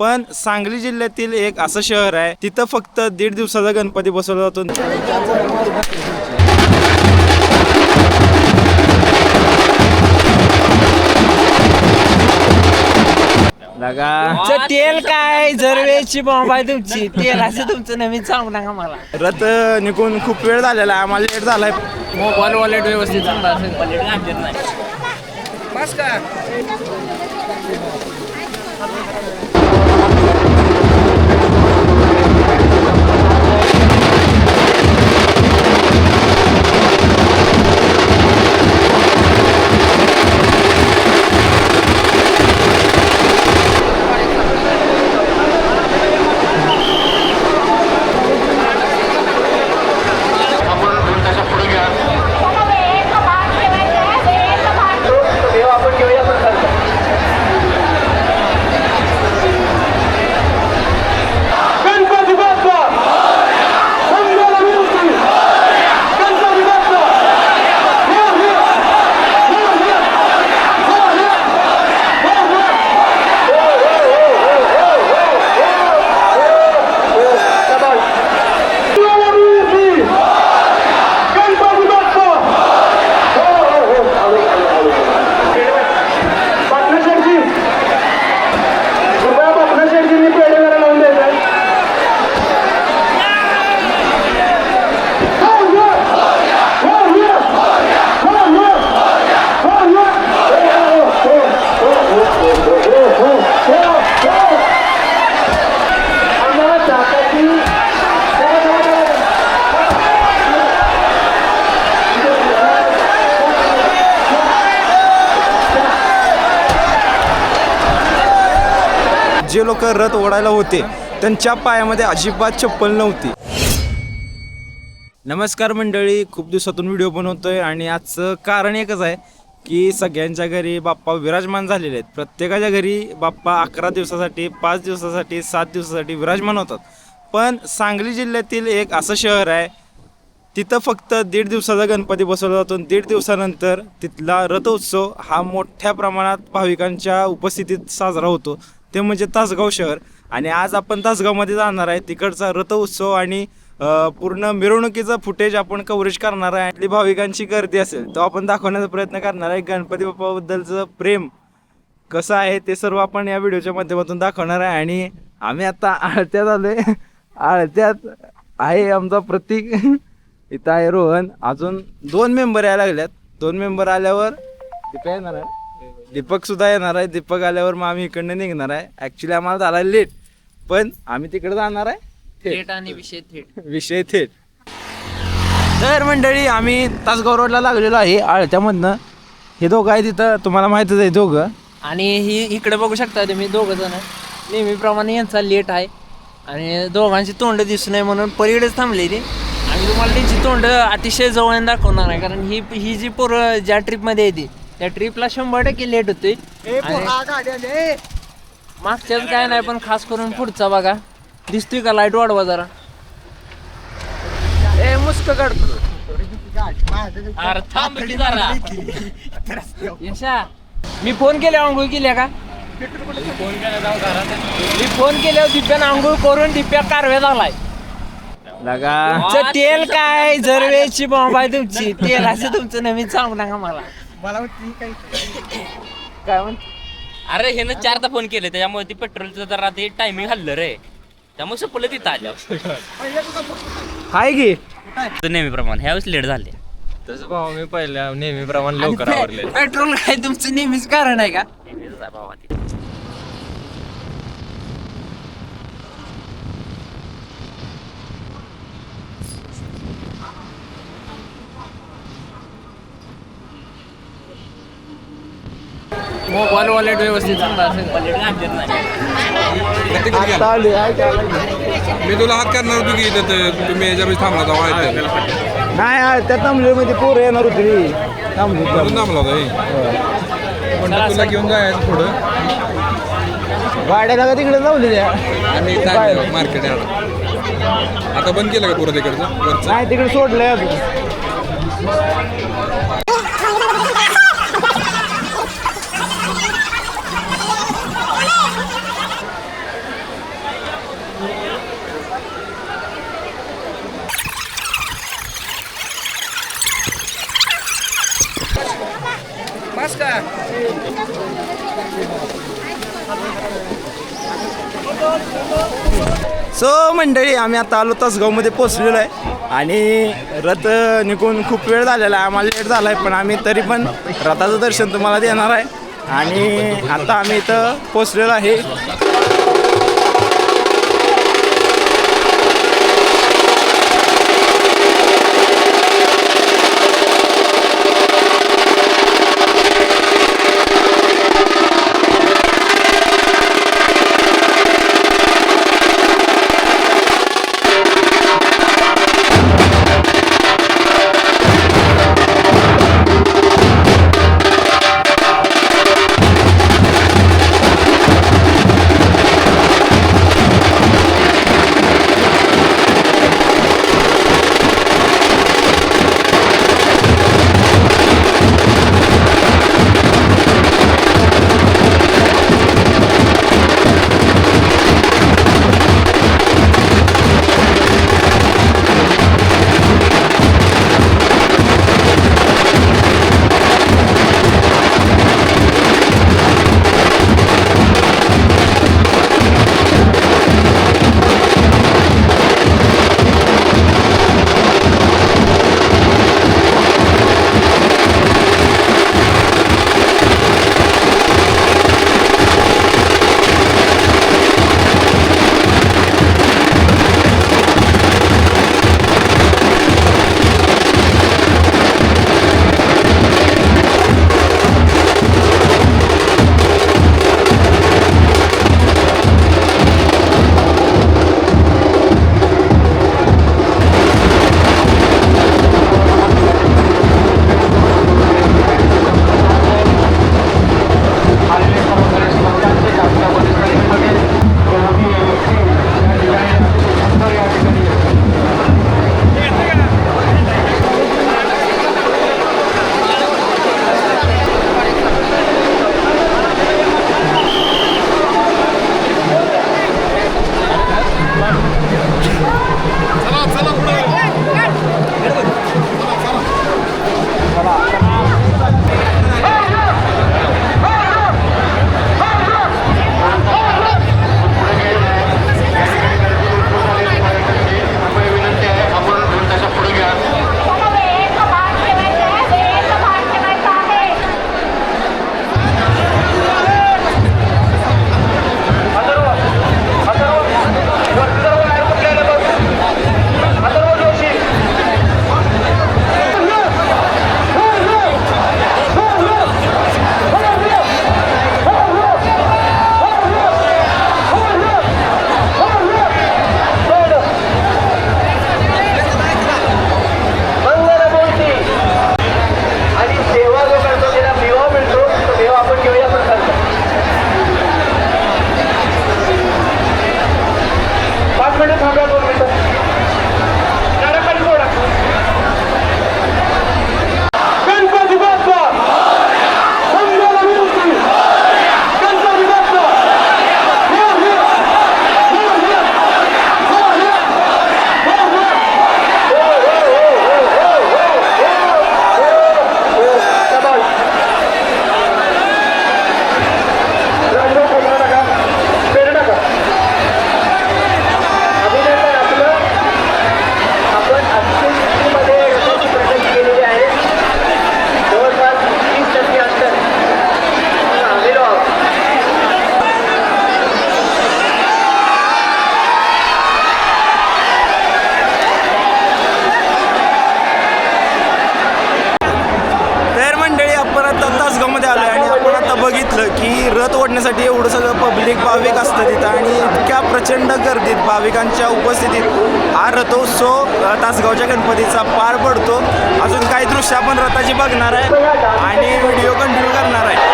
पण सांगली जिल्ह्यातील एक असं शहर आहे तिथं फक्त दीड दिवसाचा गणपती बसवला जातो. तेल काय? जरवेची बॉम्ब आहे तुमची. तेलाचं तुमचं नवीन सांगू नका मला. रथ निघून खूप वेळ झालेला आहे आम्हाला लेट झालाय. मोबाईल वॉलेट व्यवस्थित चांगला असेल जे लोक रथ ओढायला होते त्यांच्या पायामध्ये अजिबात चप्पल नव्हती. नमस्कार मंडळी खूप दिवसातून व्हिडिओ बनवतोय आणि आजचं कारण एकच आहे की सगळ्यांच्या घरी बाप्पा विराजमान झालेले आहेत. प्रत्येकाच्या घरी बाप्पा अकरा दिवसासाठी पाच दिवसासाठी सात दिवसासाठी विराजमान होतात. पण सांगली जिल्ह्यातील एक असं शहर आहे तिथं फक्त दीड दिवसाचा गणपती बसवला जातो आणि दीड दिवसानंतर तिथला रथोत्सव हा मोठ्या प्रमाणात भाविकांच्या उपस्थितीत साजरा होतो. ते म्हणजे तासगाव शहर. आणि आज आपण तासगावमध्ये जाणार आहे. तिकडचा रथोत्सव आणि पूर्ण मिरवणुकीचं फुटेज आपण कव्हरेज करणार आहे. आपली भाविकांची गर्दी असेल तो आपण दाखवण्याचा प्रयत्न करणार आहे. गणपती बाप्पाबद्दलचं प्रेम कसं आहे ते सर्व आपण या व्हिडिओच्या माध्यमातून दाखवणार आहे. आणि आम्ही आता आळत्यात आलोय. आळत्यात आहे आमचा प्रतीक. इथं आहे रोहन. अजून दोन मेंबर यायला लागल्यात. दोन मेंबर आल्यावर दीपक येणार आहे. दीपक सुद्धा येणार आहे. दीपक आल्यावर मग आम्ही इकडनं निघणार आहे. ॲक्च्युली आम्हाला झाला लेट पण आम्ही तिकडे जाणार आहे. थेट. आणि विषय थेट. विषय थेट. तर मंडळी आम्ही तासगाव रोडला लागलेलो आहे. आळत्यामधनं. हे दोघं आहे तिथं तुम्हाला माहितच आहे दोघं. आणि ही इकडे बघू शकता तुम्ही दोघं जण. नेहमीप्रमाणे यांचा लेट आहे. आणि दोघांची तोंड दिसू नये म्हणून पलीकडेच थांबले ते. आणि तुम्हाला त्यांची तोंड अतिशय जवळ दाखवणार आहे. कारण ही ही जी पोरं ज्या ट्रिपमध्ये येते त्या ट्रिपला शंभर टक्के लेट होते मागच्याच काय नाही पण खास करून पुढचा बघा. दिसतोय का लाइट वाढवा जरा. ए मुस्क काढतो अरे थांब की जरा. यशा मी फोन केल्या आंघोळ केल्या का? मी फोन केल्यावर दिप्यानं आंघोळ करून दिप्या कारव्या झालाय. लगा. तेल काय? जरवेची बॉम्ब आहे तुमची. तेलाचं तुमचं नवीन सांगू नका मला. काय म्हण? अरे हे ना चारदा फोन केले त्याच्यामुळे ती पेट्रोलचं जरा ते टायमिंग हल्लं रे. त्यामुळे सपलं तिथं आलं. हाय की? नेहमीप्रमाणे ह्यावेळेस लेट झाले. तसं भाऊ मी पहिल्या नेहमीप्रमाणे लवकर आवरले पेट्रोल काय तुमचं नेहमीच कारण आहे का? भावा ते. मोबाईल वॉलेट व्यवस्थित चांगला असेल. आता आले मी तुला हात करणार होतो की इथं ते तुम्ही याच्यामध्ये थांबला होता वाळत नाही त्या तांबलीमध्ये पोरं येणार होती. रे. थांबली म्हणून थांबला होता हे. म्हणलं तुला घेऊन जायचं पुढं. गाड्याला का तिकडे लावलेल्या आणि मार्केट आता बंद केलं का पुरं तिकडचं? वरचं? नाही तिकडे सोडलंय अजून. सो मंडळी आम्ही आता आलो तासगावमध्ये पोचलेलो आहे. आणि रथ निघून खूप वेळ झालेला आहे. आम्हाला लेट झाला आहे पण आम्ही तरी पण रथाचं दर्शन तुम्हाला देणार आहे. आणि आता आम्ही इथं पोचलेलो आहे. गावच्या गणपतीचा पार पडतो. अजून काही दृश्य आपण रथाची बघणार आहे आणि व्हिडिओ कंटिन्यू करणार आहे.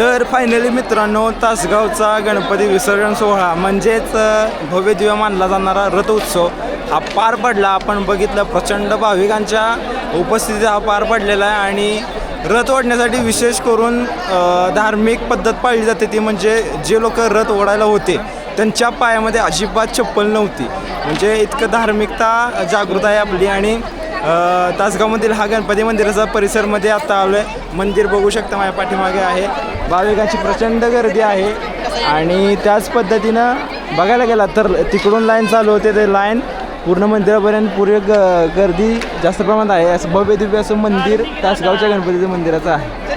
तर फायनली मित्रांनो तासगावचा गणपती विसर्जन सोहळा म्हणजेच भव्यदिव्य भव्य दिव्य मानला जाणारा रथ उत्सव हा पार पडला. आपण बघितलं प्रचंड भाविकांच्या उपस्थितीत हा पार पडलेला आहे आणि रथ ओढण्यासाठी विशेष करून धार्मिक पद्धत पाळली जाते ती म्हणजे जे लोक रथ ओढायला होते त्यांच्या पायामध्ये अजिबात चप्पल नव्हती. म्हणजे इतकं धार्मिकता जागृत आहे आपली आणि तासगावमधील हा गणपती मंदिराचा परिसरमध्ये आता आलो आहे मंदिर बघू शकता माझ्या पाठीमागे आहे. भाविकांची प्रचंड गर्दी आहे. आणि त्याच पद्धतीनं बघायला गेला तर तिकडून लाईन चालू होते. ते लाईन पूर्ण मंदिरापर्यंत पूर्व ग गर्दी जास्त प्रमाणात आहे. असं भव्य दिव्य असं मंदिर तासगावच्या गणपतीचं मंदिराचं आहे.